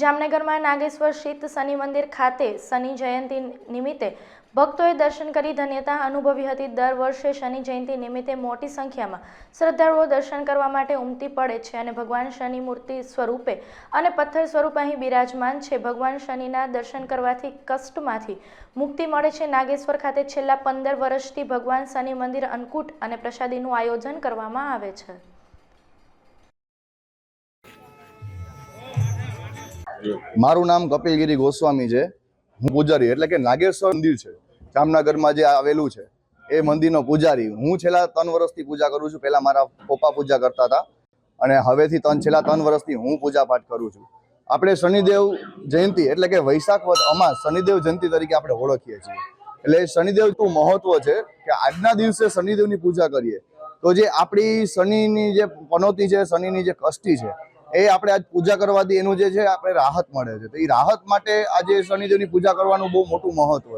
જામનગરમાં નાગેશ્વર સ્થિત શનિ મંદિર ખાતે શનિ જયંતિ નિમિત્તે ભક્તોએ દર્શન કરી ધન્યતા અનુભવી હતી. દર વર્ષે શનિ જયંતિ નિમિત્તે મોટી સંખ્યામાં શ્રદ્ધાળુઓ દર્શન કરવા માટે ઉમટી પડે છે અને ભગવાન શનિ મૂર્તિ સ્વરૂપે અને પથ્થર સ્વરૂપે અહીં બિરાજમાન છે. ભગવાન શનિના દર્શન કરવાથી કષ્ટમાંથી મુક્તિ મળે છે. નાગેશ્વર ખાતે છેલ્લા પંદર વર્ષથી ભગવાન શનિ મંદિર અન્નકૂટ અને પ્રસાદીનું આયોજન કરવામાં આવે છે. મારું નામ કપિલગીરી ગોસ્વામી છે. હું પૂજારી, એટલે કે નાગેશ્વર મંદિર છે. જામનગરમાં જે આવેલું છે, એ મંદિરનો પૂજારી. હું છેલ્લા ત્રણ વર્ષથી પૂજા કરું છું. પહેલાં મારા પપ્પા પૂજા કરતા હતા. અને હવેથી ત્રણ, છેલ્લા ત્રણ વર્ષથી હું પૂજા પાઠ કરું છું. આપણે શનિદેવ જયંતિ, એટલે કે વૈશાખ અમાસ, શનિદેવ જયંતિ તરીકે આપણે ઓળખીએ છીએ. એટલે શનિદેવનું મહત્વ છે કે આજના દિવસે શનિદેવની પૂજા કરીએ. તો જે આપણી શનિની જે પનોતી છે, શનિની જે કષ્ટી છે એ આપણે આજ પૂજા કરવાથી એનું જે છે, આપણે રાહત મળે છે. તો એ રાહત માટે આજે શનિદેવની પૂજા કરવાનું બહુ મોટું મહત્વ